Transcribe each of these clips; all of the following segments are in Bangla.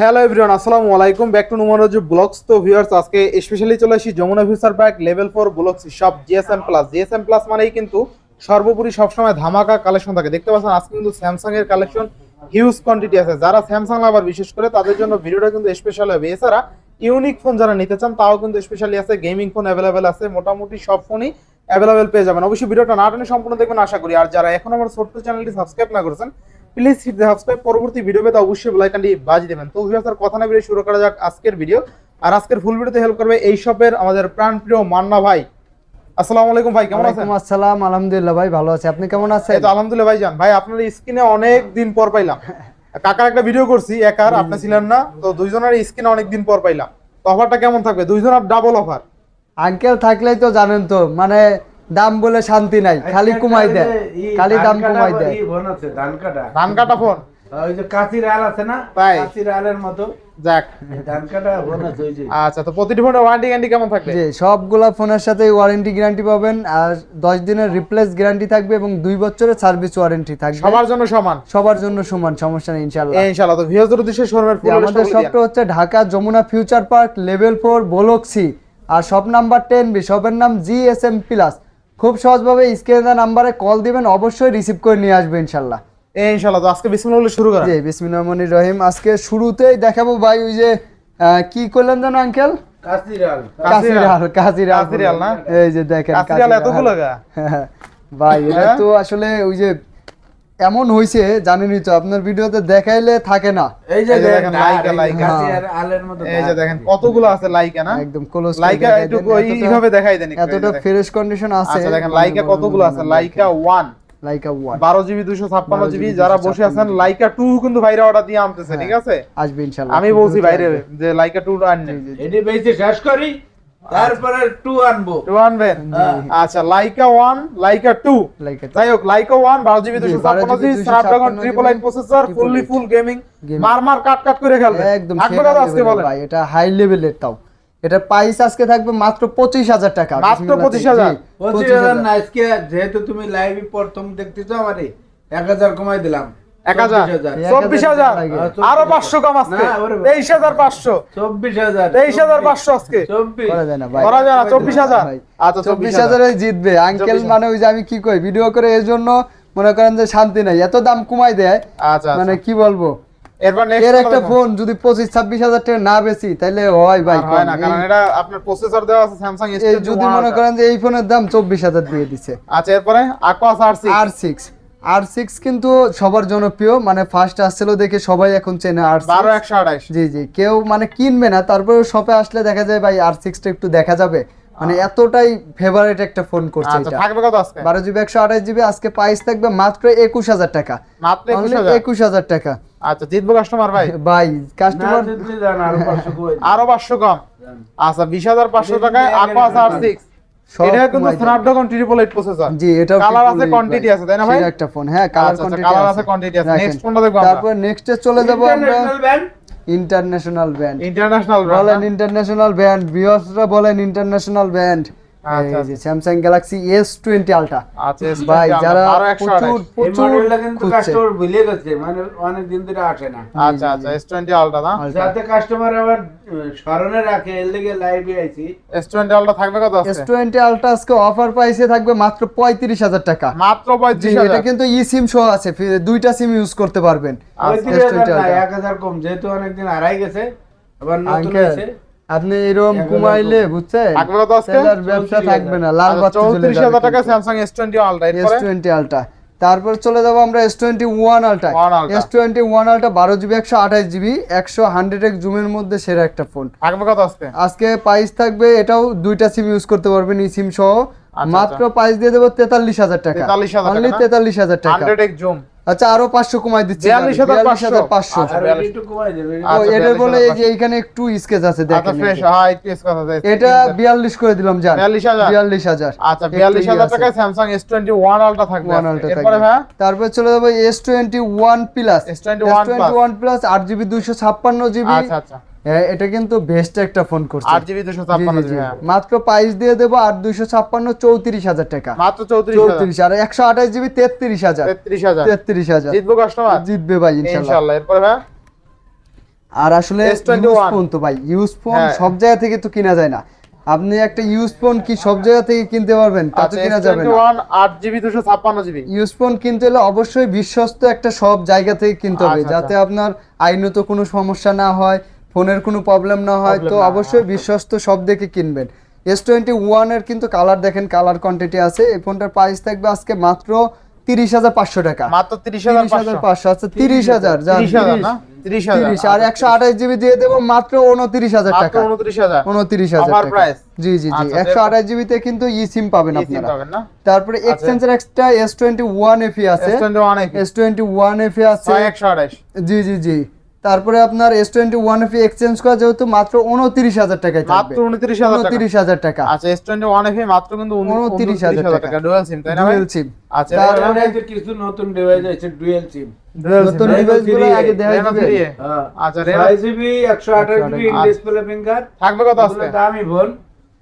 হ্যালো এভরিওয়ান, আসসালামু আলাইকুম। ব্যাক টু নুমারজ ব্লগস। তো ভিউয়ার্স, আজকে স্পেশালি চলে আসি Jamuna future park level four vlogs সব জিএসএম প্লাস জিএসএম প্লাস মানেই কিন্তু সর্বোপরি সবসময় ধামাকা কালেকশন থাকে। দেখতে পাচ্ছেন, আজকে কিন্তু স্যামসাং এর কালেকশন হিউজ কোয়ান্টিটি আছে। যারা স্যামসাং লাভার বিশেষ করে, তাদের জন্য ভিডিওটা কিন্তু স্পেশাল হবে। এছাড়া ইউনিক ফোন যারা নিতে চান, তাও কিন্তু স্পেশালি আছে। গেমিং ফোন অ্যাভেলেবেল আছে। মোটামুটি সব ফোনই অ্যাভেলেবেল পেয়ে যাবেন। অবশ্যই ভিডিওটা না টেনে সম্পূর্ণ দেখবেন, আশা করি। আর যারা এখন আমার ছোট্ট চ্যানেলটি সাবস্ক্রাইব না করেছেন প্লিজ হিট দ্য সাবস্ক্রাইব পরবর্তী ভিডিও পেতে অবশ্যই বেল আইকনটি বাজিয়ে দেবেন। তো ভিউয়ার্স আর কথা না বেরিয়ে শুরু করা যাক আজকের ভিডিও আর আজকের ফুল ভিডিওতে হেল্প করবে এই শপের আমাদের প্রাণপ্রিয় মান্না ভাই। আসসালামু আলাইকুম ভাই কেমন আছেন? আসসালাম আলহামদুলিল্লাহ ভাই ভালো আছি। আপনি কেমন আছেন? এই তো আলহামদুলিল্লাহ ভাই জান। ভাই আপনার স্ক্রিনে অনেক দিন পর পাইলাম। কাকার একটা ভিডিও করছি একার আপনি ছিলেন না তো দুইজনের স্ক্রিনে অনেক দিন পর পাইলাম। তো অফারটা কেমন থাকবে? দুইজনের ডাবল অফার আঙ্কেল থাকলেই তো জানেন তো মানে দাম বলে শান্তি নাই খালি কুমাই দেয় খালি দাম কুমাই দেয়। ধান কাটা ধান কাটা ফোন? ওই যে কাঁচির আল আছে না তাই। আলের মতো। যাক। ধান কাটা ফোন আছে ওই যে। আচ্ছা তো প্রতিটি ফোনের ওয়ারেন্টি গ্যারান্টি কেমন থাকবে? জি সবগুলা ফোনের সাথে ওয়ারেন্টি গ্যারান্টি পাবেন আর দশ দিনের রিপ্লেস গ্যারান্টি থাকবে এবং দুই বছরের সার্ভিস ওয়ারেন্টি থাকবে। সবার জন্য সমান? সবার জন্য সমান সমস্যা নেই ইনশাল্লাহ এই ইনশাআল্লাহ তো ভিউয়ারদের উদ্দেশ্যে শোরুমের আমাদের শপটা হচ্ছে Dhaka Jamuna future park level four block C আর শপ নাম্বার টেন বি শপের নাম জি এস এম প্লাস খুব সহজভাবে স্ক্রিনে দেওয়া নাম্বারে কল দিবেন অবশ্যই রিসিভ করে নিয়ে আসবে ইনশাল্লাহ। এই ইনশাআল্লাহ তো আজকে বিসমিল্লাহ বলে শুরু করা। জি বিসমিল্লাহির রহমানির রহিম। আজকে শুরুতেই দেখাবো ভাই ওই যে আহ, কি করলেন জানো আঙ্কেল কাসিরাল। কাসিরাল কাসিরাল। না? এই যে দেখেন কাজিরাল এতগুলো গা? হ্যাঁ, ভাই এটা হ্যাঁ? তো আসলে ওই যে এমন হইছে জানেনই তো আপনার ভিডিওতে দেখাইলে থাকে না। এই যে দেখেন, লাইকা, লাইকা। কাঁচির আলের মতো এই যে দেখেন কতগুলো আছে লাইকা না? একদম ক্লোজ লাইকা একটু এইভাবে দেখাই দেন একটু, এতটা ফ্রেশ কন্ডিশন আছে। আচ্ছা দেখেন লাইকা কতগুলো আছে? লাইকা ওয়ান লাইকা ওয়ান বারো জিবি দুশো ছাপ্পান্ন জিবি যারা বসে আছেন লাইকা টু কিন্তু বাইরে অর্ডার দিয়ে আনতেছে ঠিক আছে? আসবে ইনশাআল্লাহ আমি বলছি বাইরে যে লাইকা টু বেশি শেষ করি। তারপরে টু আনব। টু আনবেন আচ্ছা লাইকা ওয়ান লাইকা টু যাই হোক লাইকা ওয়ান বারো জিবি দুশো ছাপ্পান্ন GB 256 Snapdragon triple nine processor fully full gaming মার মার কাট কাট করে খেলবে একদম আজকে বলেন ভাই এটা হাই লেভেলের তাও। এটা প্রাইস আজকে থাকবে মাত্র পঁচিশ হাজার টাকা। মাত্র পঁচিশ হাজার। পঁচিশ হাজার না আজকে যেহেতু তুমি লাইভে প্রথম দেখতেছো আমারে এক হাজার কমাই দিলাম। এক হাজার। চব্বিশ হাজার। আরও পাঁচশো কম আজকে। না, ওরে বাবা। তেইশ হাজার পাঁচশো। চব্বিশ হাজার তেইশ হাজার পাঁচশো আজকে। করা যায় না ভাই। করা যায় না চব্বিশ হাজার। আচ্ছা চব্বিশ হাজারে। জিতবে। আঙ্কেল মানে ওই যে আমি কি কই ভিডিও করে এর জন্য মনে করেন যে শান্তি নাই। এত দাম কমাই দেয় আচ্ছা মানে মানে কি বলব? এরপর এর একটা ফোন যদি পঁচিশ ছাব্বিশ হাজার টাকা না বেশি তাহলে হয় ভাই হয় না কারণ এটা আপনার প্রসেসর দেওয়া আছে স্যামসাং যদি মনে করেন যে এই ফোনের দাম চব্বিশ হাজার দিয়ে দিচ্ছে আচ্ছা এরপরে Aquos R R six R six কিন্তু সবার জনপ্রিয় মানে ফার্স্ট আসছিল দেখে সবাই এখন চেনে আর বারো একশো আঠাইশ জি জি কেউ মানে কিনবে না তারপরে শপে আসলে দেখা যায় ভাই আর সিক্সটা একটু দেখা যাবে। মানে এতটাই ফেভারিট একটা ফোন করছে আচ্ছা এটা। থাকবে কত আজকে? বারো জিবি একশো আঠাশ জিবি আজকে প্রাইস থাকবে মাত্র একুশ হাজার টাকা। মাত্র একুশ হাজার? একুশ হাজার টাকা। আচ্ছা জিতবো কাস্টমার ভাই? ভাই কাস্টমার আরও পাঁচশো কমাই দিন। আরও পাঁচশো কম? আচ্ছা বিশ হাজার পাঁচশো এটা টাকায় কিন্তু আকোয়াস আর সিক্স সব এটা কিন্তু স্ন্যাপড্রাগন ট্রিপল এইট প্রসেসর জি এটা কালার আছে কোয়ান্টিটি আছে তাই না ভাই? একটা ফোন হ্যাঁ কালার কোয়ান্টিটি কালার আছে, কোয়ান্টিটি আছে। নেক্সট ফোনটা দেখব আমরা? তারপর নেক্সটে চলে যাব আমরা। ইন্টারন্যাশনাল ব্যান্ড ইন্টারন্যাশনাল বলেন ইন্টারন্যাশনাল ব্যান্ড ভিউয়ার্সরা বলেন international band Samsung Galaxy S twenty ultra আচ্ছা ভাই যারা প্রচুর প্রচুর মডেলটা কিন্তু খুঁজছে। কাস্টমার ভুলে গেছে মানে অনেক দিন ধরে আসে না। আচ্ছা আচ্ছা এস টোয়েন্টি আলট্রা না? যাতে কাস্টমার আবার স্মরণে রাখে এর লেগে লাইভে আইছি। এস টোয়েন্টি আলট্রা থাকবে কত এস টোয়েন্টি আলট্রা আজকে অফার প্রাইসে থাকবে মাত্র পঁয়ত্রিশ হাজার টাকা। মাত্র পঁয়ত্রিশ এটা কিন্তু ই সিম সহ আছে দুইটা সিম ইউজ করতে পারবেন। পঁয়ত্রিশ S20 হাজার না Ultra। এক হাজার কম যেহেতু অনেকদিন হারাই গেছে আবার নতুন হয়েছে। আপনি এরকম কুমাইলে বুঝছেন? আজকে? ব্যবসা থাকবে না লাল আচ্ছা, টাকা আলট্রা তারপর চলে যাব আমরা S twenty one ultra S twenty one ultra বারো জিবি একশো আঠাশ জিবি একশো হান্ড্রেড এক জুমের মধ্যে সেরা একটা ফোন আজকে? আজকে প্রাইস থাকবে এটাও দুইটা সিম ইউজ করতে পারবেন এই সিম সহ। আচ্ছা, মাত্র প্রাইস দিয়ে দেবো তেতাল্লিশ হাজার টাকা। 43,000 টাকা তেতাল্লিশ হাজার টাকা। জুম আচ্ছা আরও পাঁচশো কমাই দিচ্ছি 42,500 পাঁচশো। আচ্ছা, বিয়াল্লিশ। আচ্ছা, এটার বলে এই যে এখানে একটু স্কেচ আছে আচ্ছা দেখেন। হ্যাঁ যায় এটা বিয়াল্লিশ করে দিলাম যান বিয়াল্লিশ হাজার? আচ্ছা বিয়াল্লিশ হাজার টাকায় Samsung S twenty one ultra থাকবে ওয়ান আজকে। থাকবে। ভাইয়া তারপর চলে যাব S twenty one plus S21 twenty one plus আট জিবি দুইশো ছাপ্পান্ন জিবি আচ্ছা আচ্ছা। এটা কিন্তু বেস্ট একটা ফোন করছে। আট জিবি দুশো ছাপ্পান্ন মাত্র প্রাইস দিয়ে দেবো আট দুইশো ছাপ্পান্ন চৌত্রিশ হাজার টাকা। মাত্র চৌত্রিশ চৌত্রিশ আর একশো আঠাশ জিবি তেত্রিশ হাজার। তেত্রিশ হাজার। তেত্রিশ হাজার। জিতবো কাস্টমার জিতবে ভাই ইনশাল্লাহ। ইনশাল্লাহ। এরপরে ভাইয়া আর আসলে ইউজ ফোন তো ভাই ইউজ ফোন হ্যাঁ। সব জায়গা থেকে তো কিনা যায় না। আপনি একটা ইউজ ফোন কি সব জায়গা থেকে কিনতে পারবেন তা তো আচ্ছা কিনা যাবে না। S21 আট জিবি দুশো ছাপ্পান্ন জিবি ইউজ ফোন কিনতে হলে অবশ্যই বিশ্বস্ত একটা সব জায়গা থেকে কিনতে হবে আচ্ছা, যাতে আপনার আইনত কোনো সমস্যা না হয় ফোনের কোনো প্রবলেম না হয় তো অবশ্যই বিশ্বস্ত সব দেখে কিনবেন। এস টোয়েন্টি ওয়ানের কিন্তু কালার দেখেন কালার কোয়ান্টিটি আছে। এই ফোনটার প্রাইস থাকবে আজকে মাত্র তিরিশ হাজার পাঁচশো টাকা। মাত্র তিরিশ হাজার পাঁচশো। আচ্ছা তিরিশ হাজার যান, তিরিশ হাজার না? তিরিশ হাজার তিরিশ আর একশো আঠাশ জিবি দিয়ে দেবো মাত্র উনত্রিশ হাজার টাকা। উনত্রিশ হাজার। উনত্রিশ হাজার Offer টাকা। price? জি জি জি। আচ্ছা, একশো এরপর- আঠাশ জিবিতে কিন্তু ই সিম পাবেন এই সিম আপনারা। পাবেন তারপরে এক্সচেঞ্জের একটা এস টোয়েন্টি ওয়ান এফি আছে। S twenty one S twenty F E আছে। ছয় একশো আঠাশ জি জি জি। তারপরে আপনার S twenty one F exchange করা যেহেতু মাত্র উনত্রিশ হাজার টাকায় থাকবে। মাত্র উনত্রিশ হাজার টাকা। উনত্রিশ হাজার টাকা। আচ্ছা এস টোয়েন্টি ওয়ান এফ মাত্র কিন্তু উনত্রিশ 29,000 হাজার টাকা। টাকা। ডুয়াল সিম তাই না ডুয়াল সিম আচ্ছা তারপরে যে কিছু নতুন ডিভাইস আছে ডুয়েল সিম নতুন ডিভাইসগুলো আগে দেখা যাবে হ্যাঁ। আচ্ছা জিবি জিবি আচ্ছা, ডিসপ্লে ফিঙ্গার থাকবে কথা আছে দামি ফোন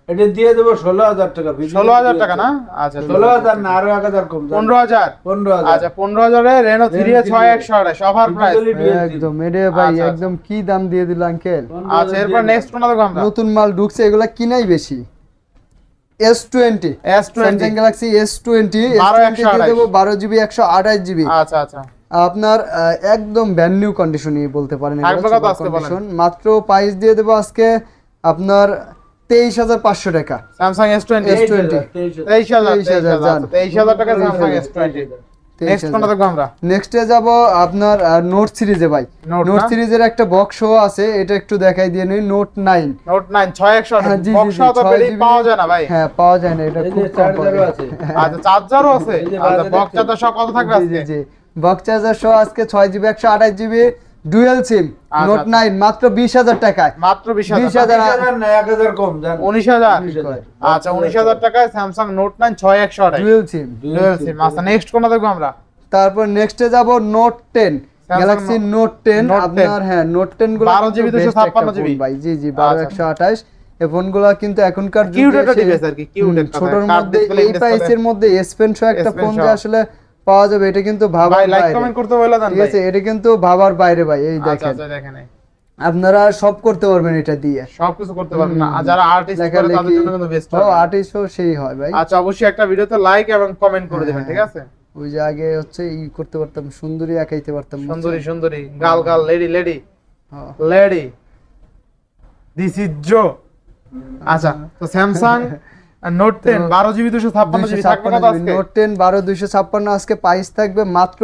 এটা দিয়ে দেবো ষোলো হাজার টাকা ষোলো হাজার টাকা না? আচ্ছা ষোলো হাজার না আরও এক হাজার কম পনেরো হাজার? পনেরো হাজার। আচ্ছা পনেরো হাজারে রেনো থ্রি ছয় একশো অফার প্রাইস একদম এরে ভাই আচ্ছা, একদম কি দাম দিয়ে দিল আঙ্কেল আচ্ছা এরপর নেক্সট কোনটা দেখব আমরা? নতুন মাল ঢুকছে এগুলা কিনাই বেশি। S twenty S twenty Galaxy S twenty বারো একশো আঠাশ। দেবো বারো জিবি একশো আঠাশ জিবি। আচ্ছা আচ্ছা। আপনার একদম ব্যান্ড নিউ কন্ডিশনই বলতে পারেন। মাত্র প্রাইস দিয়ে দেবো আজকে আপনার তেইশ হাজার পাঁচশো টাকা। স্যামসাং এস টোয়েন্টি S20 তেইশ তেইশ হাজার, তেইশ হাজার টাকা স্যামসাং এস টোয়েন্টি তেইশ হাজার। নেক্সটে যাব আপনার নোট সিরিজে ভাই। নোট সিরিজের একটা বক্স শো আছে এটা একটু দেখাই দিয়ে নিই। নোট নাইন নোট নাইন ছয় একশো হ্যাঁ, জি, জি, বক্স তো পাওয়া যায় না ভাই। হ্যাঁ পাওয়া যায় না এটা খুব চার্জারও আছে। আচ্ছা চার্জারও আছে। আচ্ছা বাজারে বক্স চার্জার সব কত থাকবে জি, জি, আজকে? জি। বক্স চার্জার সহ আজকে ছয় জিবি একশো আঠাশ জিবি ডুয়েল সিম আচ্ছা, নোট আচ্ছা। নাইন মাত্র বিশ হাজার টাকায়। মাত্র বিশ বিশ হাজার হাজার। এক হাজার না এক হাজার কম জান। উনিশ হাজার? উনিশ হাজার। আচ্ছা উনিশ হাজার টাকায় স্যামসাং নোট নাইন ছয় একশো আঠাশ। Dual sim. ডুয়েল সিম আচ্ছা নেক্সট কোনটা দেখব আমরা? তারপর নেক্সটে যাব Note ten Samsung Galaxy Note ten 10 আপনার হ্যাঁ নোট টেনগুলো 12 GB 256 GB ভাই। জি জি বারো আচ্ছা। একশো আঠাশ। এই ফোনগুলো কিন্তু এখনকার যুগে একটা ডিভাইস আর কি কিউট ছোটর মধ্যে এই প্রাইসের মধ্যে এস পেন সহ একটা ফোন। যে আসলে পাওয়া যাবে এটা কিন্তু ভাবার ভাই লাইক কমেন্ট করতে বলে দেন ঠিক ভাই। আছে এটা কিন্তু ভাবার বাইরে ভাই এই আচ্ছা দেখেন। আচ্ছা দেখেন আপনারা সব করতে পারবেন এটা দিয়ে। সবকিছু করতে পারবেন না যারা আর্টিস্ট করে তাদের জন্য কিন্তু বেস্ট ও আর্টিস্টও সেই হয় ভাই। আচ্ছা অবশ্যই একটা ভিডিওতে লাইক এবং কমেন্ট করে দেবেন ঠিক আছে? ওই যে আগে হচ্ছে ই করতে পারতাম সুন্দরী আঁকাইতে পারতাম সুন্দরী সুন্দরী গাল গাল লেডি লেডি হ্যাঁ। লেডি দিস ইজ জো আচ্ছা তো স্যামসাং নোট টেন বারো জিবি দুশো ছাপ্পান্ন নোট টেন বারো দুইশো ছাপ্পান্ন আজকে প্রাইস থাকবে মাত্র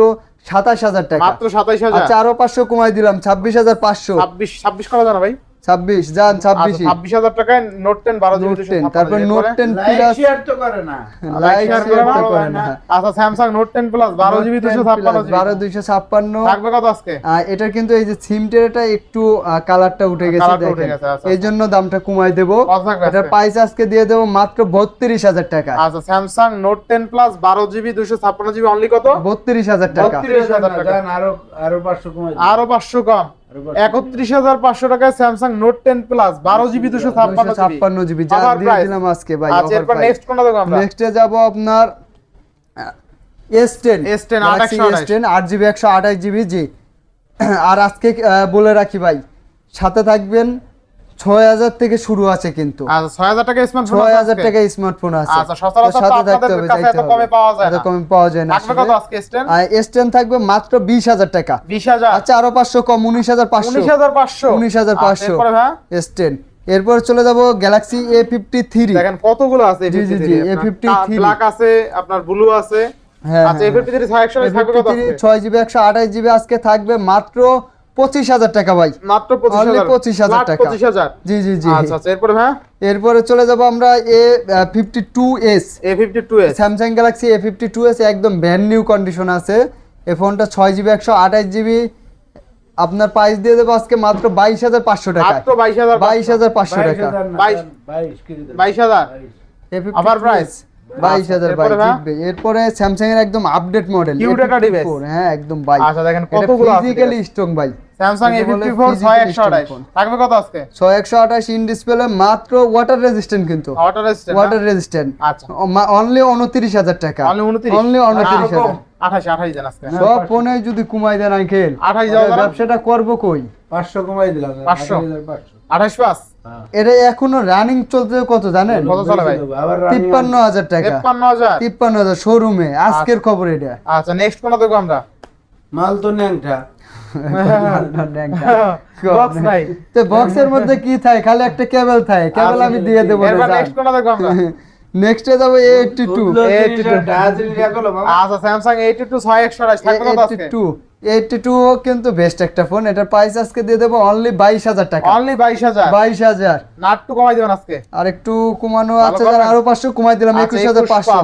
সাতাশ হাজার টাকা। মাত্র সাতাইশ হাজার। আচ্ছা আরও পাঁচশো কমাই দিলাম ছাব্বিশ হাজার পাঁচশো। ছাব্বিশ ছাব্বিশ করা যায় না ভাই? ছাব্বিশ যান ছাব্বিশ আচ্ছা, ছাব্বিশ হাজার টাকায় নোট টেন বারো নোট টেন তারপর নোট? টেন প্লাস শেয়ার তো করে না। লাইক শেয়ার তো করে না। আচ্ছা স্যামসাং নোট টেন প্লাস বারো জিবি দুশো ছাপ্পান্ন বারো দুইশো ছাপ্পান্ন। থাকবে কত আজকে? এটার কিন্তু এই যে সিমটেরটা একটু কালারটা উঠে গেছে দেখেন। আচ্ছা, এই জন্য দামটা কমাই দেবো। এটার আজকে? প্রাইস আজকে দিয়ে দেবো মাত্র বত্রিশ হাজার টাকা। আচ্ছা স্যামসাং নোট টেন প্লাস বারো জিবি দুশো ছাপ্পান্ন জিবি অনলি কত? বত্রিশ হাজার টাকা। বত্রিশ হাজার না, টাকা। জান আরও আরও পাঁচশো আরও পাঁচশো কম। একত্রিশ হাজার পাঁচশো টাকায় স্যামসাং নোট টেন প্লাস বারো জিবি দুশো ছাপ্পান্ন জিবি ছাপ্পান্ন জিবি যা Offer দিয়ে দিলাম আজকে ভাই আচ্ছা নেক্সট কোনটা দেখব নেক্সটে যাব আপনার S ten S10 S ten আট জিবি একশো আঠাশ। জিবি জি। আর আজকে বলে রাখি ভাই সাথে থাকবেন ছয় হাজার থেকে শুরু আছে কিন্তু। আচ্ছা ছয় হাজার টাকা স্মার্টফোন ছয় হাজার টাকা স্মার্টফোন আছে। আচ্ছা, সচরাচর তো তো আপনাদের যাইতে হবে। এত কমে পাওয়া যায় না থাকবে কত আজকে স্ট্যান্ড থাকবে মাত্র বিশ হাজার টাকা। বিশ হাজার? আচ্ছা আরও পাঁচশো কম উনিশ হাজার পাঁচশো। উনিশ হাজার পাঁচশো? 19,500 এরপরে চলে যাব গ্যালাক্সি এ ফিফটি থ্রি দেখেন কতগুলো আছে জি, জি, জি, A53 ব্ল্যাক আছে আপনার ব্লু আছে। হ্যাঁ, আচ্ছা হ্যাঁ, থ্রি ছয় একশো? ছয় জিবি একশো আঠাশ জিবি আজকে থাকবে মাত্র পঁচিশ হাজার টাকা ভাই। মাত্র পঁচিশ হাজার। টাকা। পঁচিশ হাজার? জি জি জি। আচ্ছা আচ্ছা এরপরে ভাই? এরপরে চলে যাব আমরা A fifty two S A fifty two S Samsung Galaxy A fifty two S একদম ব্র্যান্ড নিউ কন্ডিশন আছে। এই ফোনটা ছয় জিবি একশো আঠাশ জিবি আপনার প্রাইস দিয়ে দেবো আজকে মাত্র বাইশ হাজার পাঁচশো টাকা মাত্র বাইশ হাজার বাইশ হাজার পাঁচশো টাকা। বাইশ- হাজার। আবার প্রাইস বাইশ হাজার এরপরে ভাই? স্যামসাং এর একদম আপডেট মডেল। হ্যাঁ একদম আচ্ছা দেখেন কতগুলো ফিজিক্যালি স্ট্রং ভাই। স্যামসাং এ ফিফটি ফোর ছয় একশো আঠাশ। strong থাকবে কত আজকে? ছয় একশো আঠাশ ইন ডিসপ্লে মাত্র ওয়াটার রেজিস্ট্যান্ট কিন্তু। ওয়াটার রেজিস্ট্যান্ট আচ্ছা। অনলি উনত্রিশ হাজার টাকা। অনলি উনত্রিশ? হাজার। আঠাশ আঠাশ দেন আজকে। সব ফোনে যদি কুমাই দেন আঙ্কেল। আঠাশ? ব্যবসাটা করব কই? পাঁচশো কমাই দিলাম। পাঁচশো? 8,500 আঠাশ পাঁচ? হ্যাঁ। এটা এখনও রানিং চলতে কত জানেন? কত চলে ভাই? আবার running তিপ্পান্ন হাজার টাকা। তেপ্পান্ন হাজার? তিপ্পান্ন হাজার শোরুমে আজকের খবর এটা। আচ্ছা নেক্সট কোনটা দেখব আমরা? মাল তো ন্যাংটা। তো বক্সের মধ্যে কি থাকে খালি একটা কেবল থাকে কেবল আমি দিয়ে দেবো নেক্সট কোনটা দেখব আমরা? নেক্সটে যাব এইটটি টু। আচ্ছা স্যামসাং টু ছয় একশো আঠাশ। থাকবে কত আজকে টু কিন্তু বেস্ট একটা ফোন এটার প্রাইস আজকে দিয়ে দেবো অনলি বাইশ হাজার টাকা। অনলি বাইশ হাজার? বাইশ হাজার। কমাই দেবেন আজকে। আর একটু কমানো আছে? আরও পাঁচশো কমাই দিলাম আচ্ছা, একুশ হাজার পাঁচশো।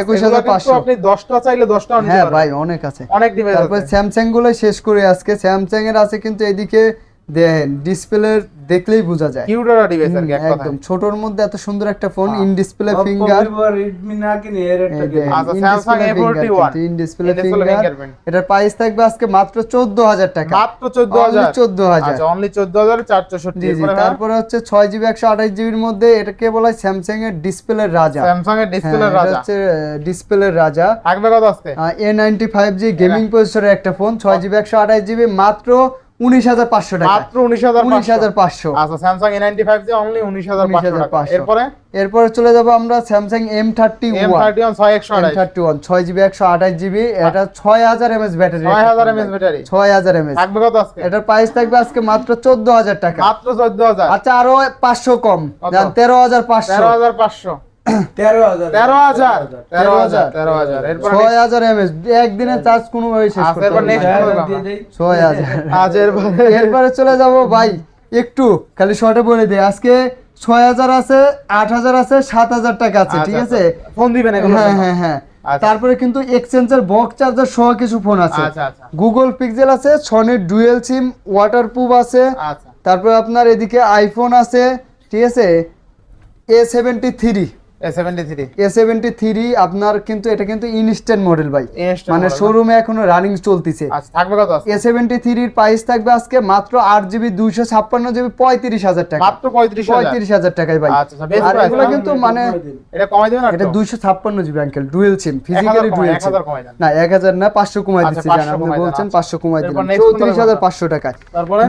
একুশ হাজার পাঁচশো। আপনি দশটা চাইলে দশটা হ্যাঁ ভাই অনেক আছে। অনেক দিবে তারপর স্যামসাংগুলো শেষ করে আজকে। স্যামসাং এর আছে কিন্তু এদিকে দেখেন ডিসপ্লে দেখলেই বোঝা যায়। কিউটার ডিভাইস আর একদম। ছোটর মধ্যে এত সুন্দর একটা ফোন হ্যাঁ। ইন ডিসপ্লে ফিঙ্গার Redmi না কিনে এর একটা আচ্ছা, Samsung A41 in display finger এটার প্রাইস থাকবে আজকে মাত্র চোদ্দ হাজার টাকা। মাত্র চোদ্দ হাজার। চোদ্দ হাজার। আচ্ছা অনলি চোদ্দ হাজার চারশো ষাটটি জি জি তারপরে হচ্ছে ছয় জিবি একশো আঠাশ জিবির মধ্যে এটাকে বলা হয় স্যামসাং এর ডিসপ্লের রাজা। স্যামসাং এর ডিসপ্লে হ্যাঁ, রাজা। হচ্ছে ডিসপ্লের রাজা। থাকবে কত আজকে? A ninety five G gaming প্রসেসরের একটা ফোন ছয় জিবি একশো আঠাশ জিবি মাত্র উনিশ হাজার পাঁচশো টাকা। মাত্র উনিশ হাজার উনিশ হাজার পাঁচশো। আচ্ছা স্যামসাং এ নাইনটি ফাইভ যে অনলি উনিশ হাজার পাঁচশো এরপরে? এরপরে চলে যাব আমরা Samsung M thirty M thirty one ছয় একশো থার্টি ওয়ান ছয় জিবি একশো আঠাশ জিবি। এটা ছয় হাজার এমএস ব্যাটারি। ছয় হাজার এমএস ব্যাটারি। ছয় হাজার এমএস থাকবে কত আজকে? এটার প্রাইস থাকবে আজকে মাত্র চোদ্দ হাজার টাকা। মাত্র চোদ্দ হাজার। আচ্ছা আরও পাঁচশো কম। তেরো হাজার পাঁচশো। তেরো হাজার পাঁচশো। তেরো হাজার। তেরো হাজার তেরো হাজার তেরো হাজার এরপরে ছয় হাজার এমএস একদিনে চার্জ কোনোভাবে শেষ আচ্ছা, এরপর চলে যাব ভাই একটু খালি শর্টে বলে দিই। আজকে ছয় হাজার আছে আট হাজার আছে সাত হাজার টাকা আছে ঠিক আচ্ছা, আছে? ফোন দিবেন হ্যাঁ হ্যাঁ হ্যাঁ। আচ্ছা। তারপরে কিন্তু এক্সচেঞ্জের বক্স চার্জার সহ কিছু ফোন আছে। আচ্ছা আচ্ছা। গুগল পিক্সেল আছে সনির ডুয়েল সিম ওয়াটারপ্রুফ আছে। আচ্ছা। তারপরে আপনার এদিকে আইফোন আছে ঠিক আছে? A seventy three A seventy three A seventy three আপনার কিন্তু এটা কিন্তু ইনস্ট্যান্ট মডেল ভাই। মানে শোরুমে এখনও রানিং চলতেছে। আচ্ছা থাকবে কত? আজকে এ সেভেন্টি থ্রির প্রাইস থাকবে আজকে মাত্র আট জিবি দুইশো ছাপ্পান্ন জিবি পঁয়ত্রিশ হাজার টাকা। মাত্র পঁয়ত্রিশ হাজার? টাকায় ভাই। আচ্ছা, আচ্ছা, বেশ আর এগুলো কিন্তু মানে এটা কমাই দেবেন এটা একটু? দুইশো ছাপ্পান্ন GB uncle dual SIM physically dual SIM হাজার কমাই দেন। না এক হাজার না পাঁচশো কমাই দিচ্ছি জান আপনি বলছেন। পাঁচশো কমাই দিলাম চৌত্রিশ হাজার পাঁচশো টাকায়।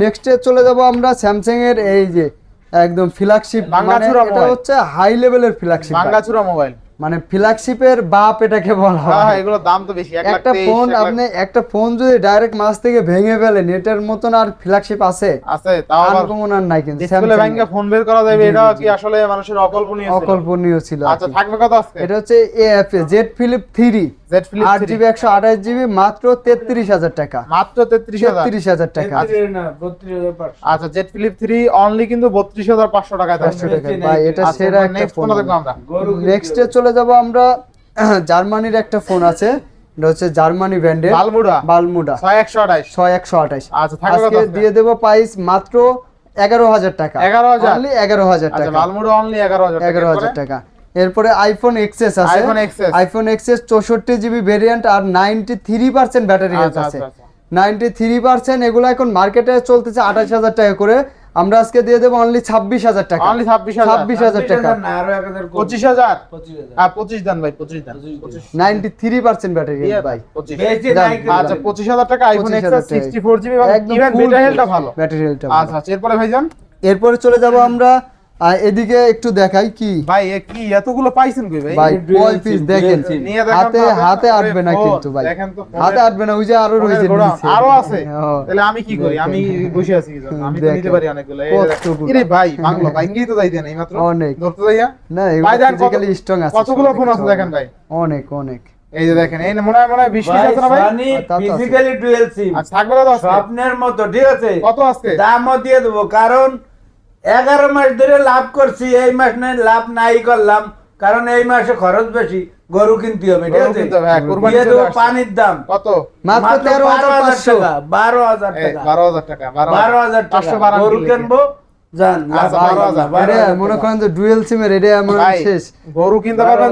নেক্সটে চলে যাব আমরা স্যামসাং এর এই যে একদম ফ্ল্যাগশিপ মানে এটা হচ্ছে হাই লেভেলের ফ্ল্যাগশিপ বাংলাচুরা মোবাইল মানে ফ্ল্যাগশিপের বাপ এটাকে বলা হ্যাঁ হ্যাঁ হয়। এগুলোর দাম তো বেশি একটা ফোন আপনি একটা ফোন যদি ডাইরেক্ট মাছ থেকে ভেঙে ফেলেন এটার মতন আর ফ্ল্যাগশিপ আছে আছে তাও আবার আনকমন আর নাই কিন্তু ডিসপ্লে ব্যাংকে ফোন বের করা যাবে এটা কি আসলে মানুষের অকল্পনীয় ছিল? অকল্পনীয় ছিল আচ্ছা থাকবে কত আজকে? এটা হচ্ছে Z flip three Z flip আট জিবি একশো আঠাশ জিবি মাত্র তেত্রিশ হাজার টাকা। মাত্র তেত্রিশ হাজার। তেত্রিশ হাজার টাকা। আচ্ছা জেড ফ্লিপ থ্রি অনলি কিন্তু বত্রিশ হাজার পাঁচশো টাকায় পাঁচশো থাকবে টাকা ভাই এটা আচ্ছা, সেরা একটা ফোন নেক্সটে চলে যাব আমরা জার্মানির একটা ফোন আছে এটা হচ্ছে জার্মানি ব্র্যান্ডের বালমুড়া। বালমুডা। ছয় একশো আঠাইশ ছয় একশো আঠাশ। আচ্ছা আজকে? দিয়ে দেবো প্রাইস মাত্র এগারো হাজার টাকা। 11,000? Only এগারো হাজার আচ্ছা টাকা। বালমুড়া অনলি এগারো হাজার এগারো হাজার টাকা। এরপরে আইফোন এক্সএস আছে। আইফোন এক্সএস চৌষট্টি জিবি ভেরিয়েন্ট আর ninety three percent battery health আছে। নাইনটি থ্রি পার্সেন্ট এগুলো এখন মার্কেটে চলতেছে আঠাশ হাজার টাকা করে। আমরা আজকে দিয়ে দেবো অনলি ছাব্বিশ হাজার টাকা। অনলি ছাব্বিশ হাজার। ছাব্বিশ হাজার টাকা। পঁচিশ হাজার? হ্যাঁ পঁচিশ দেন ভাই পঁচিশ দেন। নাইনটি থ্রি পার্সেন্ট ব্যাটারি ভাই। আচ্ছা পঁচিশ হাজার টাকা iPhone XS sixty four GB হেলটা ভালো। ব্যাটারি হেলটা আচ্ছা আচ্ছা এরপরে ভাইজান? এরপরে চলে যাব আমরা আহ, এদিকে একটু দেখাই কি? ভাই কি এতগুলো পাইছেন কই ভাই? ভাই কয় পিস দেখেন। হাতে হাতে আটবে না কিন্তু ভাই। দেখেন তো হাতে আটবে না ওই যে আরও রয়েছে আরও আছে। তাহলে আমি কি করি? আমি বসে আছি আমি তো নিতে পারি অনেকগুলো। ভাই বাংলো ভাঙ্গি তো যাইতেন এই মাত্র। অনেক। ধরতে যাইয়া। না ভাই দেখেন ফিজিক্যালি স্ট্রং আছে কতগুলো ফোন আছে দেখেন ভাই। অনেক অনেক। এই যে দেখেন এই মনে হয় মনে হয় বিশ পিস আছে না ভাই? তা তো আছে। SIM। আচ্ছা থাকবে কত আজকে? স্বপ্নের মতো ঠিক আছে? কত আজকে? দামও দিয়ে দেবো কারণ এগারো মাস ধরে লাভ করছি এই মাস নাই লাভ নাই করলাম কারণ এই মাসে খরচ বেশি গরু কিনতে হবে ঠিক আছে? হ্যাঁ, কুরবানি দিয়ে দেবো পানির দাম। কত? মাত্র তেরো হাজার টাকা বারো হাজার টাকা। বারো হাজার টাকা বারো হাজার। টাকা। গরু কিনবো? গরু কিনতে পারবেন।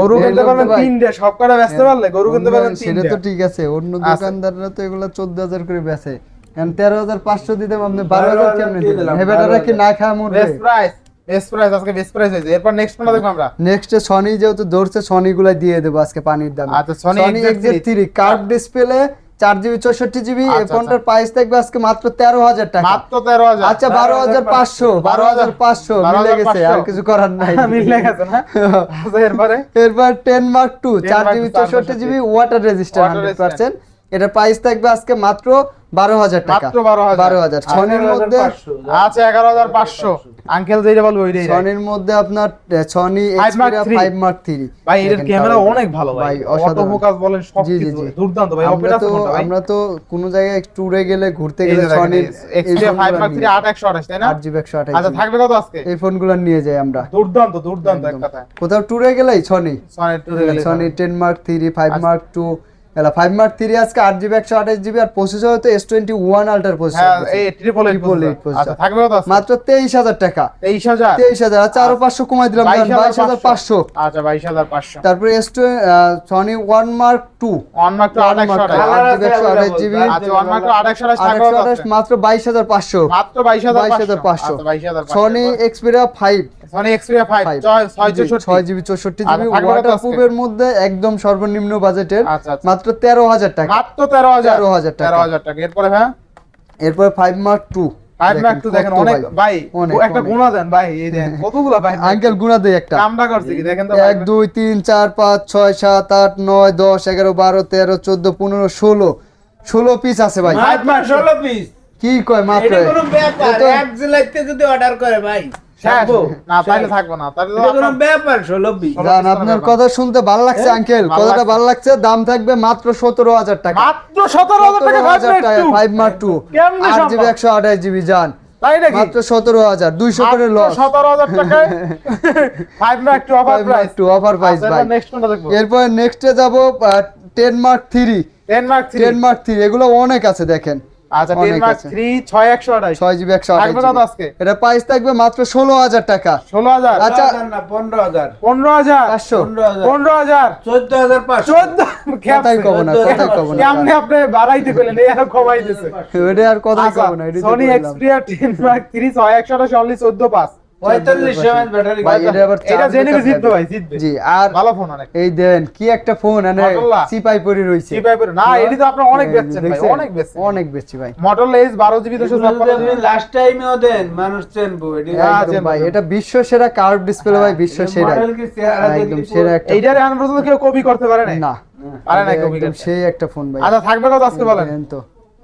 গরু কিনতে পারবেন তিনটে সব কটা বেচতে পারলে গরু কিনতে পারবেন সেটা তো ঠিক আছে। অন্য আচ্ছা। দোকানদাররা তো এগুলো চোদ্দ হাজার করে বেচে। এখন তেরো হাজার পাঁচশো দিতাম আপনি বারো বারো হাজার হাজার দিলেন হেবেটারা কি না খায় মরবে প্রাইস বেস্ট প্রাইস আজকে বেস্ট প্রাইস হয়েছে। এরপর নেক্সট কোনটা দেখব আমরা? নেক্সট সনি যেহেতু ধরছে সনি গুলাই দিয়ে দেবো আজকে পানির দামে। আচ্ছা, Sony XZ3 three curve display চার জিবি চৌষট্টি জিবি এই আচ্ছা, ফোনটার প্রাইস থাকবে আজকে মাত্র তেরো হাজার টাকা। মাত্র তেরো হাজার। আচ্ছা বারো হাজার পাঁচশো বারো হাজার পাঁচশো। মিলে গেছে আর কিছু করার নাই। মিলে গেছে না? আচ্ছা এরপরে? এরপর টেন মার্ক টু চার জিবি চৌষট্টি। GB water resistant hundred percent এটার প্রাইস থাকবে আজকে মাত্র বারো হাজার টাকা। মাত্র বারো হাজার। বারো হাজার। সনির মধ্যে আচ্ছা এগারো হাজার পাঁচশো। আঙ্কেল যেটা বলব ওইটাই রাখ। মধ্যে আপনার Sony Five Mark Xperia three। Five mark three ভাই এর ক্যামেরা অনেক ভালো ভাই অসাধারণ। ফোকাস বলেন সব জি, জি, কিছু দুর্দান্ত ভাই। আমরা তো আমরা তো কোন জায়গায় ট্যুরে গেলে ঘুরতে গেলে যে দেখেন সনির এক্সট্রিয়া 5 মার্ক 3 8 128 তাই না? আট জিবি একশো আঠাশ আচ্ছা থাকবে কত আজকে? এই ফোনগুলো নিয়ে যাই আমরা। দুর্দান্ত দুর্দান্ত এক কথা কোথাও ট্যুরে গেলেই গেলে Sony ten mark three five. Mark two এলা ফাইভ মার্ক থ্রি আজকে আট জিবি একশো আঠাশ জিবি আর প্রসেসর হতো এস টোয়েন্টি ওয়ান আল্টার হ্যাঁ প্রসেসর আচ্ছা মাত্র তেইশ হাজার টাকা। 23000 তেইশ হাজার আচ্ছা। আরও পাঁচশো কমাই দিলাম বাইশ হাজার পাঁচশো। আচ্ছা 22500 তারপরে S Sony one mark two one mark two 828 Color আছে আঠাশ জিবি আচ্ছা ওয়ান মার্ক টু 828 থাকবে আঠাশ কত আঠাশ আজকে? মাত্র বাইশ হাজার পাঁচশো। মাত্র 22500 22500 আচ্ছা 22500 Sony Xperia five Sony Xperia 5 664 ছয় জিবি চৌষট্টি। GB water? প্রুফের মধ্যে একদম সর্বনিম্ন বাজেটের আচ্ছা, আচ্ছা। মাত্র তেরো হাজার টাকা। মাত্র 13000 13,000 টাকা। 13000 টাকা। এরপরে হ্যাঁ এরপর five mark two five mark two দেখেন অনেক ভাই। একটা গুণা দেন ভাই এই দেন। কতগুলো ভাই? আঙ্কেল গুণা দেই একটা। কামটা করছে কি? দেখেন তো এক দুই তিন চার পাঁচ ছয় সাত আট নয় দশ এগারো বারো তেরো চোদ্দ পনেরো ষোলো। ষোলো পিস আছে ভাই। মাত্র ষোলো পিস কি কয় মাত্র? এটা কোনো ব্যাপার। এক জুলাইতে যদি অর্ডার করে ভাই। কোনো আপনার- কথা শুনতে ভালো লাগছে আঙ্কেল? কথাটা ভালো লাগছে দাম থাকবে মাত্র সতেরো হাজার টাকা। মাত্র সতেরো হাজার টাকা ফাইভ মার্ক টু আট জিবি একশো আঠাশ জিবি যান তাই নাকি? মাত্র সতেরো হাজার দুইশো করে লস সতেরো হাজার টাকায় five mark two offer price two offer price ভাই। এরপর নেক্সটে যাব ten mark three ten mark three ten mark three এগুলো অনেক আছে দেখেন। আচ্ছা টেন অনেক মার্ক আছে। থ্রি ছয় একশো আঠাশ। ছয় জিবি একশো আজকে? এটা প্রাইস থাকবে মাত্র ষোলো হাজার টাকা। ষোলো হাজার? আচ্ছা। না পনেরো হাজার। পনেরো হাজার? পাঁচশো। পনেরো হাজার। হাজার? চোদ্দ হাজার পাঁচশো। চোদ্দ কথাই কব না কথাই কব না। আপনি বাড়াইতে পেলেন এই আরও কমাই দিতেছে এটা আর কথাই কব না এটাই তো এক্সপিরিয়া টেন মার্ক থ্রি ছয় একশো আঠাশ অনলি চোদ্দ পাঁচ। এটা আবার এটা চার্জ জেনে দিতে জিতবে হবে। ভাই? জিতবে। জি আর ভালো ফোন অনেক। এই দেন কি একটা ফোন চিপাই পরে রইছে। না এটি তো আপনার অনেক বেচছেন অনেক বেচছেন। অনেক বেচছি ভাই। মডেল এজ বারো জিবি দুশো ছাপ্পান্ন জিবি লাস্ট টাইমেও দেন মানুষ চেনবো এটি হ্যাঁ, ভাই। এটা বিশ্ব সেরা কার্ভ ডিসপ্লে ভাই বিশ্ব সেরা একদম সেরা একটা এইটার এখন পর্যন্ত কেউ কপি করতে পারে না না। পারে না কপি সেই একটা ফোন ভাই। আচ্ছা থাকবে কত আজকে বলেন? তো।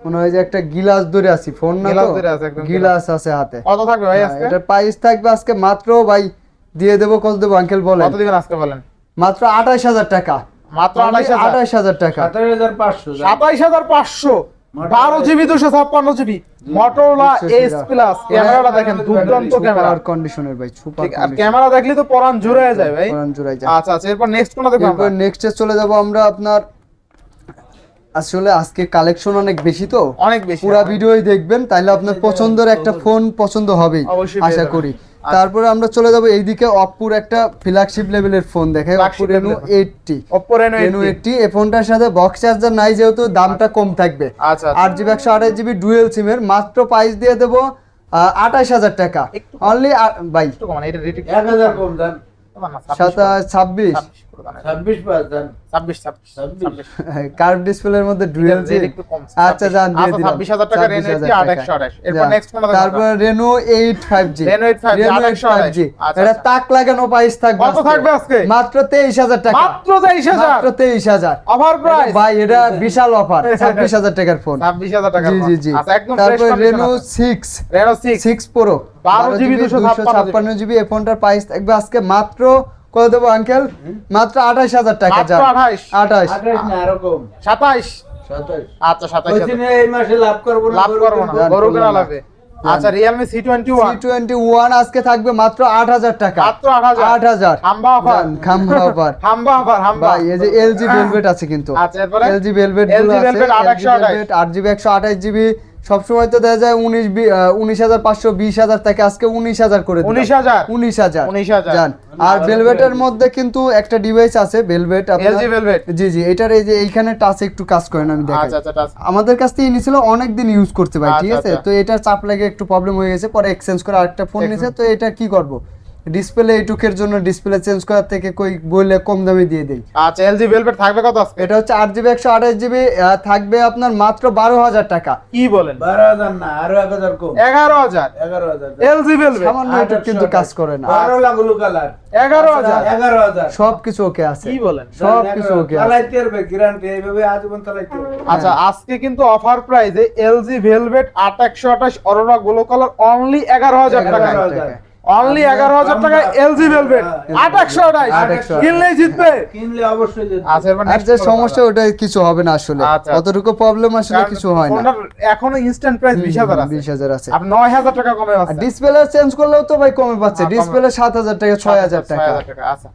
মনে হয় যে একটা গিলাস ধরে আছি ফোন না তো? ধরে আছে, একদম গিলাস আছে হাতে। কত থাকবে ভাই হ্যাঁ, আজকে? এটার প্রাইস থাকবে আজকে মাত্র ভাই দিয়ে দেবো কত দেবো আঙ্কেল বলেন। কত দিবেন আজকে বলেন? মাত্র আঠাশ হাজার টাকা। মাত্র আঠাইশ হাজার। আঠাশ হাজার টাকা। বারো জিবি দুশো ছাপ্পান্ন জিবি। মটোরোলা এস প্লাস ক্যামেরাটা দেখেন দুর্দান্ত ক্যামেরা। কন্ডিশনের ভাই সুপার আর ক্যামেরা দেখলে তো পরান জুড়ে যায় ভাই। যায়। আচ্ছা আচ্ছা এরপর নেক্সট কোনটা দেখব এরপর আমরা? নেক্সটে চলে যাব আমরা আপনার আসলে আজকে কালেকশন অনেক বেশি তো? অনেক বেশি পুরো ভিডিওই দেখবেন তাহলে আপনার পছন্দের একটা ফোন পছন্দ হবে আশা করি। আচ্ছা। তারপরে আমরা চলে যাব এইদিকে অপ্পুর একটা ফ্ল্যাগশিপ লেভেলের ফোন দেখাই Flagship Oppo Reno level। Eighty Oppo Reno Reno 80 eighty এই ফোনটার সাথে বক্স চার্জার নাই যেহেতু দামটা কম থাকবে। আচ্ছা আট জিবি একশো আঠাশ জিবি ডুয়েল সিমের মাত্র প্রাইস দিয়ে দেবো আঠাশ হাজার টাকা। অনলি ভাই। একটু কমান এটা রেট এক হাজার কম দেন সাতাশ ছাব্বিশ ছাব্বিশ? পাঁচ ছাব্বিশ ছাব্বিশ ছাব্বিশ। ছাব্বিশ। কার্ভ ডিসপ্লের মধ্যে ডুয়েল rate সিম একটু কম। আচ্ছা জান দিয়ে দিলাম। 26,000 টাকা Reno 80, 828 এরপর next কোনটা দেখাবো তারপর রেনো 8 5G Reno 8 5G, 828 এটা। তাক লাগানো প্রাইস থাকবে কত থাকবে আজকে? মাত্র 23000 টাকা। মাত্র তেইশ হাজার? মাত্র 23000 অফার প্রাইস ভাই এটা বিশাল অফার 26000 টাকার ফোন ছাব্বিশ হাজার টাকা জি জি জি। তারপর Reno six Reno six 6 pro 12 GB 256 GB এই ফোনটার প্রাইস থাকবে আজকে মাত্র কত দেবো আঙ্কেল মাত্র 28000 টাকা মাত্র যান। 28 28 আঠাশ সাতাশ আচ্ছা সাতাইশ এই মাসে লাভ করব লাভ করব না গরু কেনা লাগবে। আচ্ছা রিয়েলমি সি C21 আজকে থাকবে মাত্র 8000 টাকা। মাত্র আট হাজার। 8000 হাম্বা অফার জান, অফার হাম্বা অফার হাম্বা। ভাই এই যে এলজি ভেলভেট আছে কিন্তু। আচ্ছা এরপরে? এলজি ভেলভেট LG গুলো আছে Velvet 828 8 জিবি 128 জিবি সবসময় তো দেখা যায় উনিশ উনিশ হাজার পাঁচশো বিশ হাজার তাকে আজকে 19000 করে উনিশ হাজার? উনিশ হাজার। উনিশ হাজার। আর ভেলভেটের মধ্যে কিন্তু একটা ডিভাইস আছে ভেলভেট জি জি এটার এই যে এইখানে টাচ একটু কাজ করেন আমি দেখাই। আচ্ছা আচ্ছা আমাদের কাছ থেকে নিয়েছিল অনেক দিন ইউজ করতে পারি ঠিক আচ্ছা, আছে? আচ্ছা। তো এটা চাপ লাগে একটু প্রবলেম হয়ে গেছে পরে এক্সচেঞ্জ করে আরেকটা ফোন নিয়েছে তো এটা কি করব? ডিসপ্লে এইটুকের জন্য ডিসপ্লে চেঞ্জ করার থেকে কই বললে কম দামে দিয়ে দেই। আচ্ছা এলজি ভেলভেট থাকবে কত আজকে? এটা হচ্ছে আট জিবি একশো আঠাশ জিবি থাকবে আপনার মাত্র বারো হাজার টাকা। কি বলেন? বারো হাজার না আরও এক হাজার কম। এগারো হাজার। এগারো হাজার। এলজি ভেলভেট সামান্য একটু কিন্তু কাজ করে না। বারো লাগুলো কালার এগারো হাজার। এগারো হাজার। সব কিছু ওকে আছে। কি বলেন? সব কিছু ওকে আছে। চালাইতে পারবে গ্যারান্টি এইভাবে আজীবন চালাইতে পারবে আচ্ছা আজকে কিন্তু অফার প্রাইসে এলজি ভেলভেট আট একশো আঠাশ অরোরা গোলো কালার অনলি এগারো হাজার টাকা 11,000 অনলি এগারো হাজার টাকা এলজি ভেলভেট আট একশো আঠাশ। কিনলেই জিতবে। কিনলে অবশ্যই যেতে আচ্ছা আর যে সমস্যা ওটা কিছু হবে না আসলে। আচ্ছা। অতটুকু প্রবলেম আসলে কিছু হয় না। এখনও ইনস্ট্যান্ট প্রাইস বিশ হাজার আছে। বিশ হাজার আছে। আর নয় হাজার টাকা কমে আছে ডিসপ্লে চেঞ্জ করলেও তো ভাই কমে পাচ্ছে। হ্যাঁ, কমে। ডিসপ্লে সাত হাজার টাকা ছয় হাজার টাকা আচ্ছা।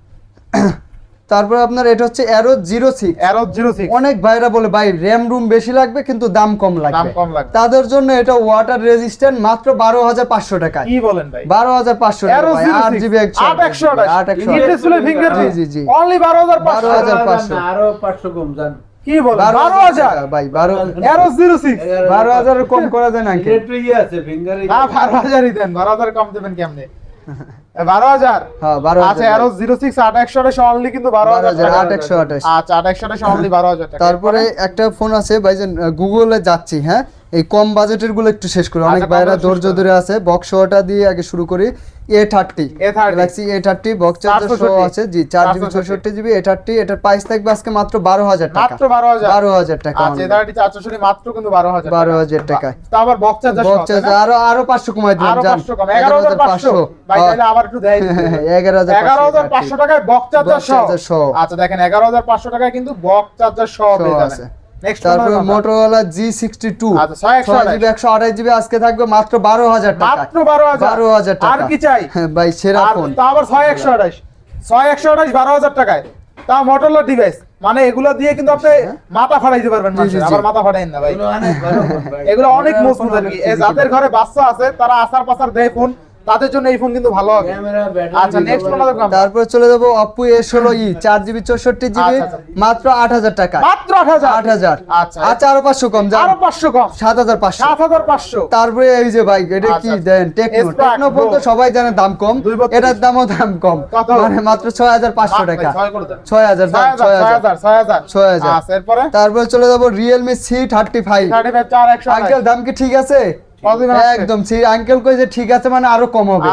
তারপরে আপনার এটা হচ্ছে অ্যারো জিরো সিক্স অ্যারো জিরো সিক্স অনেক ভাইরা বলে ভাই র্যাম রুম বেশি লাগবে কিন্তু দাম কম দাম লাগবে কম লাগবে। তাদের জন্য এটা ওয়াটার রেজিস্ট্যান্ট মাত্র বারো হাজার পাঁচশো টাকায়। কি বলেন ভাই? বারো হাজার পাঁচশো অ্যারো আট জিবি একশো আট একশো ফিঙ্গার জি জি জি। অনলি বারো হাজার পাঁচশো। 12,500 না, আরও পাঁচশো কম জান। কি বলেন? বারো হাজার টাকা, ভাই বারো অ্যারো জিরো সিক্স বারো হাজারের কম করা যায় না কি ইলেকট্রিক আছে ফিঙ্গারে না বারো হাজারই দেন বারো হাজার কম দেবেন কেমনে? বারো হাজার? হ্যাঁ আচ্ছা জিরো সিক্স আট একশো অনলি কিন্তু বারো হাজার আট একশো আঠাশ আচ্ছা আট একশো অনলি বারো হাজার তারপরে একটা ফোন আছে ভাইজান গুগলে যাচ্ছি হ্যাঁ? এই কম বাজেটেরগুলো একটু শেষ করি। অনেক আচ্ছা, বাজেট শেষ ধৈর্য ধরে আছে। বক্স ওটা দিয়ে আগে শুরু করি। A thirty Galaxy A thirty box charger সহ 464 আছে। জি চার জিবি 464 চৌষট্টি জিবি এ থার্টি এটার প্রাইস থাকবে আজকে মাত্র বারো হাজার টাকা। মাত্র বারো হাজার। বারো হাজার টাকা আচ্ছা মাত্র কিন্তু বারো হাজার বারো হাজার টাকায় আবার বক্স চার্জার আরও আরও পাঁচশো কমাই জান। এগারো হাজার পাঁচশো। ভাই আবার একটু দেয় এগারো হাজার এগারো হাজার পাঁচশো টাকায় বক্স চার্জার সহ। আচ্ছা দেখেন এগারো হাজার পাঁচশো টাকায় কিন্তু বক্স চার্জার সহ আছে। যাবেন নেক্সট তারপরে মোটরওয়ালা জি সিক্সটি টু একশো আঠাশ। জিবি একশো আঠাশ জিবি আজকে থাকবে মাত্র বারো হাজার টাকা। মাত্র বারো হাজার। বারো হাজার টাকা। আর কি চাই? হ্যাঁ, ভাই সেরা ফোন। তা আবার ছয় একশো আঠাশ। ছয় একশো আঠাশ বারো হাজার টাকায়। তা মোটরলা ডিভাইস মানে এগুলো দিয়ে কিন্তু আপনি মাথা ফাটাইতে পারবেন হ্যাঁ। আবার মাথা ফাটাইন না ভাই। এগুলো অনেক ভালো ফোন ভাই। এগুলো অনেক মজবুত আর কি। যাদের ঘরে বাচ্চা আছে তারা আসার পাসার দেয় ফোন তাদের জন্য এই ফোন কিন্তু ভালো হবে। আচ্ছা নেক্সট ফোন তারপরে চলে যাব চৌষট্টি জিবি আচ্ছা, আচ্ছা। মাত্র আট হাজার টাকা। মাত্র আট হাজার? আট হাজার। আচ্ছা। আচ্ছা আরও পাঁচশো কম যান। আরও পাঁচশো কম। সাত হাজার পাঁচশো। সাত হাজার পাঁচশো। তারপরে এই যে ভাই এটা কি আচ্ছা। দেন টেকনো। টেকনো ফোন তো সবাই জানে দাম কম। এটার দামও দাম কম। মানে মাত্র ছয় হাজার পাঁচশো মাত্র টাকা। ছয় করে দেন। ছয় হাজার ছয় দাম, হাজার ছয় ছয় হাজার। হাজার ছয় হাজার। ছয় হাজার। আচ্ছা এরপরে? তারপরে চলে যাব Realme C thirty five thirty five চার একশো আঙ্কেল দাম কি ঠিক আছে? একদম সি আঙ্কেল কই যে ঠিক আছে মানে আরও কম হবে।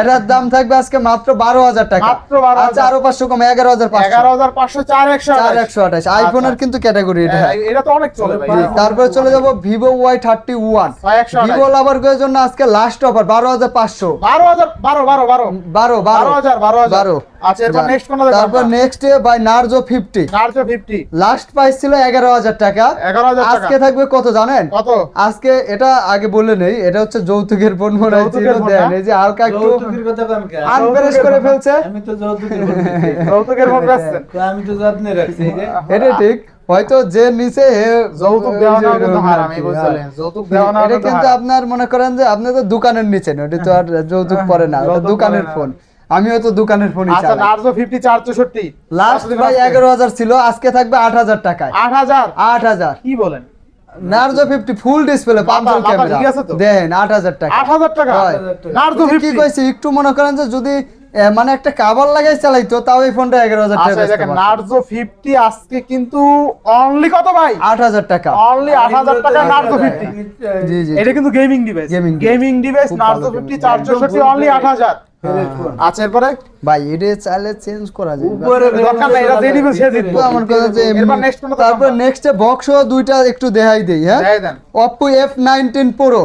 এটার দাম থাকবে আজকে মাত্র বারো হাজার টাকা। আচ্ছা আরও পাঁচশো কম এগারো হাজার এগারো হাজার পাঁচশো চার একশো চার আঠাশ। একশো আঠাশ আইফোনের কিন্তু ক্যাটাগরি এটা। এ- এটা তো অনেক চলে তারপরে চলে যাব Vivo Y thirty one. Vivo lover জন্য আজকে লাস্ট অফার বারো হাজার পাঁচশো। বারো হাজার বারো বারো। বারো বারো। বারো হাজার বারো হাজার। বারো। আচ্ছা এরপর নেক্সট কোনটা দেখলাম তারপর next by Narzo fifty Narzo fifty last price ছিল এগারো হাজার টাকা। এগারো হাজার আজকে থাকবে কত জানেন? কত? আজকে এটা আগে বলে নেই এটা হচ্ছে যৌতুকের ফোন ছিল দেন। এই যে হালকা একটু যৌতুকের কথা কম আনপ্রেস করে ফেলছে। আমি তো যৌতুকের যৌতুকের ফোন বেচছেন আমি তো যত্নে রাখছি এটা ঠিক। হয়তো যে নিচে যৌতুক দেওয়া যে কিন্তু হারাম, এই বুঝলেন? হ্যাঁ। যৌতুক দেওয়া নেওয়া এটা কিন্তু আপনার মনে করেন যে আপনি তো দোকানের নিচে না ওটা তো আর যৌতুক পড়ে না দোকানের ফোন। আমিও তো দোকানের ফোনই আচ্ছা নার্জো লাস্ট ভাই ছিল আজকে থাকবে আট হাজার টাকায়। আট হাজার? আট হাজার। কি বলেন? নার্জো ফুল ডিসপ্লে পাঁচজন ক্যামেরা ঠিক আছে তো? দেন আট হাজার টাকা। আট হাজার টাকা? নার্জো এটা কি ফিফটি একটু মনে করেন যে যদি মানে একটা কাবার লাগাই চালাইতো তাও এই ফোনটা এগারো হাজার টাকা আচ্ছা দেখেন নার্জো ফিফটি আজকে কিন্তু অনলি কত ভাই? আট হাজার টাকা। অনলি আট হাজার টাকা নার্জো ফিফটি জি জি। এটা কিন্তু gaming device gaming device Narzo ভালো ফিফটি gaming চার চৌষট্টি অনলি আট হাজার। আচ্ছা এরপরে? ভাই এটা চাইলে চেঞ্জ করা যায়। উপরে দরকার নাই এটা যে নিবে সে জিতবে আমার কথা যে এরপর নেক্সট কোনটা তারপর নেক্সট বক্স দুইটা একটু দেখাই দেই হ্যাঁ? দেন। Oppo F19 Pro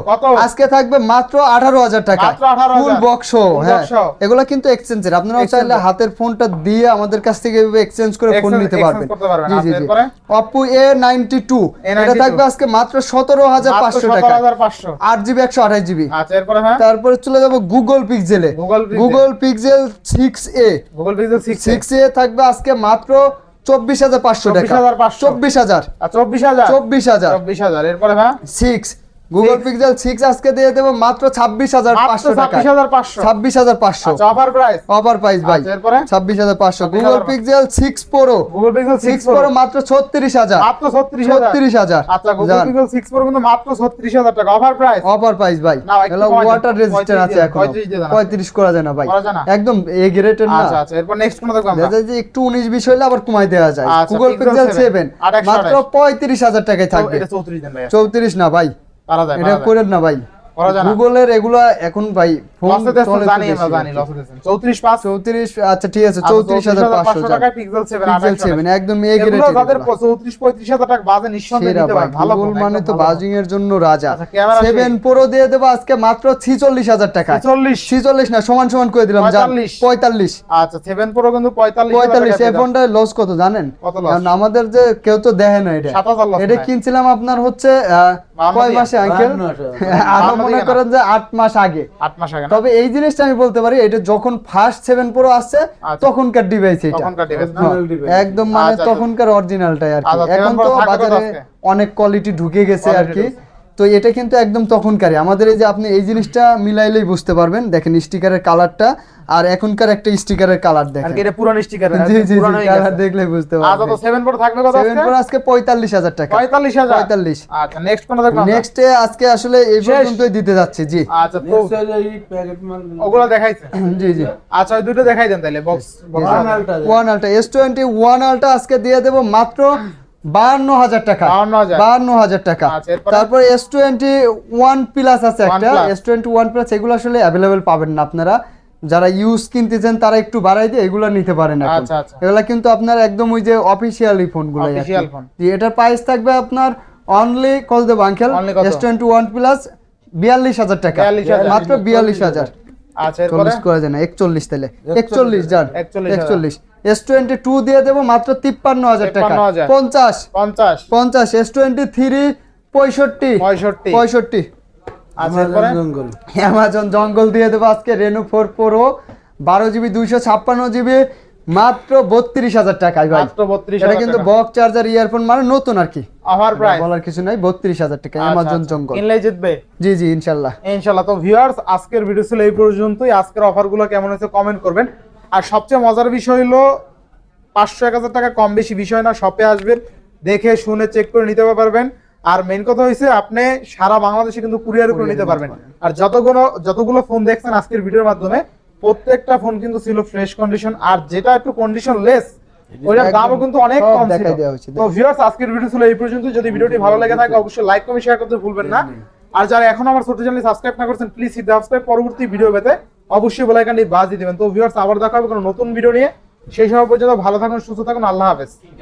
আজকে থাকবে মাত্র আঠারো হাজার টাকা। ফুল বক্স হ্যাঁ। এগুলো কিন্তু এক্সচেঞ্জের আপনারা চাইলে হাতের ফোনটা দিয়ে আমাদের কাছ থেকে এক্সচেঞ্জ করে ফোন নিতে পারবেন। জি জি জি? Oppo A92 এটা থাকবে আজকে মাত্র সতেরো হাজার মাত্র পাঁচশো সতেরো টাকা হাজার পাঁচশো। আট জিবি একশো আঠাশ জিবি। আচ্ছা এরপরে হ্যাঁ? তারপরে চলে যাব গুগল পিক্সেলে Google Pixel। Google Pixel six A Google Pixel six A থাকবে আজকে মাত্র চব্বিশ হাজার পাঁচশো টাকা। 24,500 চব্বিশ হাজার। চব্বিশ হাজার। চব্বিশ হাজার। চব্বিশ হাজার। এরপরে হ্যাঁ সিক্স গুগল পিক্সেল সিক্স আজকে দিয়ে দেবো মাত্র ছাব্বিশ হাজার মাত্র পাঁচশো টাকা ছাব্বিশ হাজার পাঁচশো। ছাব্বিশ হাজার পাঁচশো। আচ্ছা অফার প্রাইস অফার প্রাইস ভাই। আচ্ছা, এরপরে? ছাব্বিশ হাজার পাঁচশো। 26,500 Google Pixel six pro Google Pixel six six pro মাত্র ছত্রিশ হাজার। মাত্র ছত্রিশ হাজার। ছত্রিশ হাজার। আচ্ছা গুগল। পিক্সেল সিক্স প্রো কিন্তু মাত্র ছত্রিশ হাজার টাকা। অফার প্রাইস অফার প্রাইস ভাই। এগুলো ওয়াটার রেজিস্ট্যান্ট আছে এখন। 35 পঁয়ত্রিশ করা যায় না ভাই। করা যায় না? একদম এ গ্রেডের না। আচ্ছা আচ্ছা এরপর নেক্সট কোন দেখব আমরা? দেখা যায় যে একটু উনিশ বিশ হলে আবার কমাই দেওয়া যায়। আচ্ছা, গুগল Pixel পিক্সেল 7, সেভেন আর একশো মাত্র আঠাশ। পঁয়ত্রিশ হাজার টাকায় থাকবে। এটা চৌত্রিশ দেন ভাইয়া চৌত্রিশ না ভাই। পারা যায় এটা করেন না ভাই। না? গুগলের এগুলা এখন ভাই ফোন লসে জানি বেশি জানি। লসে দেখছেন। চৌত্রিশ আচ্ছা ঠিক আছে চৌত্রিশ হাজার পাঁচশো টাকায় পিক্সেল সেভেন পিক্সেল সেভেন একদম এ এগুলো যাদের চৌত্রিশ পঁয়ত্রিশ হাজার টাকা বাজে নিঃসন্দেহে নিতে ভাই ভালো গুগল মানে তো বাজিং এর জন্য রাজা। আচ্ছা, ক্যামেরা সেভেন সেই। প্রো দিয়ে দেবো আজকে মাত্র ছিচল্লিশ হাজার টাকা ফোন। চল্লিশ ছিচল্লিশ না সমান সমান করে দিলাম যান। 45 আচ্ছা সেভেন প্রো কিন্তু পঁয়তাল্লিশ পঁয়তাল্লিশ এই ফোনটা লস কত জানেন? কত? কারণ আমাদের যে কেউ তো দেখে না এটা। 7,000 loss এটা কিনছিলাম আপনার হচ্ছে কয় মাসে আঙ্কেল? বাহান্ন আরও মনে করেন যে আট মাস আগে। আট মাস আগে তবে এই জিনিসটা আমি বলতে পারি এটা যখন ফার্স্ট সেভেন প্রো আসছে আচ্ছা। তখনকার ডিভাইস এটা? হ্যাঁ। একদম মানে আচ্ছা, আচ্ছা। তখনকার অরিজিনালটাই আর কি। এখন তো বাজারে অনেক কোয়ালিটি ঢুকে গেছে আর কি। তো এটা কিন্তু একদম তখনকারই। আমাদের এই যে আপনি এই জিনিসটা মিলাইলেই বুঝতে পারবেন। দেখেন স্টিকারের কালারটা আর এখনকার একটা স্টিকারের কালার দেখেন। এটা পুরান স্টিকার জি জি কালার দেখলেই বুঝতে আচ্ছা তো পারবেন। সেভেন প্রো থাকবে কত সেভেন প্রো আজকে পঁয়তাল্লিশ হাজার টাকা। পঁয়তাল্লিশ হাজার? পঁয়তাল্লিশ। আচ্ছা নেক্সট কোন দেখব নেক্সট আজকে আসলে এই। পর্যন্তই দিতে যাচ্ছি জি। আচ্ছা তো। ওগুলো দেখাইছে। জি জি। আচ্ছা ওই দুটো দেখাই দেন তাহলে box One ultra one ultra S twenty one ultra আজকে দিয়ে দেবো মাত্র বাহান্ন হাজার টাকা। বাহান্ন হাজার। টাকা। আচ্ছা, এস টোয়েন্টি ওয়ান প্লাস আছে একটা। এস টোয়েন্টি ওয়ান প্লাস এগুলো আসলে অ্যাভেলেবেল পাবেন না আপনারা। যারা ইউজ কিনতেছেন তারা একটু বাড়াই দিয়ে এগুলো নিতে পারেন আচ্ছা, আচ্ছা। এগুলা কিন্তু আপনার একদম ওই যে অফিসিয়ালি ফোনগুলো phone। জি এটার প্রাইস থাকবে আপনার অনলি কল দেবো uncle S twenty one plus বিয়াল্লিশ হাজার টাকা। মাত্র বিয়াল্লিশ হাজার। চল্লিশ করা যায় একচল্লিশ তাহলে। একচল্লিশ যান। একচল্লিশ। এস টোয়েন্টি টু দিয়ে দেবো মাত্র তিপ্পান্ন হাজার টাকা। 53,000 পঞ্চাশ। পঞ্চাশ। পঞ্চাশ এস টোয়েন্টি থ্রি পঁয়ষট্টি। পঁয়ষট্টি। পঁয়ষট্টি আচ্ছা এরপরে? Amazon জঙ্গল। অ্যামাজন জঙ্গল দিয়ে দেবো আজকে রেনু ফোর প্রো বারো জিবি দুইশো ছাপ্পান্ন জিবি মাত্র বত্রিশ হাজার টাকায় ভাই। এটা কিন্তু বক্স চার্জার ইয়ারফোন মানে নতুন আর কি। অফার প্রাইস বলার কিছু নাই বত্রিশ হাজার টাকা অ্যামাজন জঙ্গল। কিনলে জিতবে? জি জি ইনশাল্লাহ। ইনশাল্লাহ। তো ভিউয়ার্স আজকের ভিডিও ছিল এই পর্যন্তই। আজকের অফারগুলো কেমন হয়েছে কমেন্ট করবেন। আর সবচেয়ে মজার বিষয় হলো পাঁচশো এক হাজার টাকা কম বেশি বিষয় না শপে আসবেন দেখে শুনে চেক করে নিতে পারবেন। আর মেন কথা হয়েছে আপনি সারা বাংলাদেশে কিন্তু কুরিয়ার করে নিতে পারবেন। আর যতগুলো যতগুলো ফোন দেখছেন আজকের ভিডিওর মাধ্যমে প্রত্যেকটা ফোন কিন্তু ছিল ফ্রেশ কন্ডিশন আর যেটা একটু কন্ডিশন লেস ওইটার দামও কিন্তু অনেক কম ছিল। তো ভিউয়ার্স আজকের ভিডিও ছিল এই পর্যন্ত যদি ভিডিওটি ভালো লেগে থাকে অবশ্যই লাইক কমেন্ট শেয়ার করতে ভুলবেন না। আর যারা এখন আমার ছোট চ্যানেল সাবস্ক্রাইব না করছেন প্লিজ হিট সাবস্ক্রাইব পরবর্তী ভিডিও পেতে অবশ্যই বেলাইকানটি আইকনটি বাজ দিয়ে দেবেন। তো ভিউয়ার্স আবার দেখা হবে কোনো নতুন ভিডিও নিয়ে। সেই সময় পর্যন্ত ভালো থাকুন, সুস্থ থাকুন, আল্লাহ হাফেজ।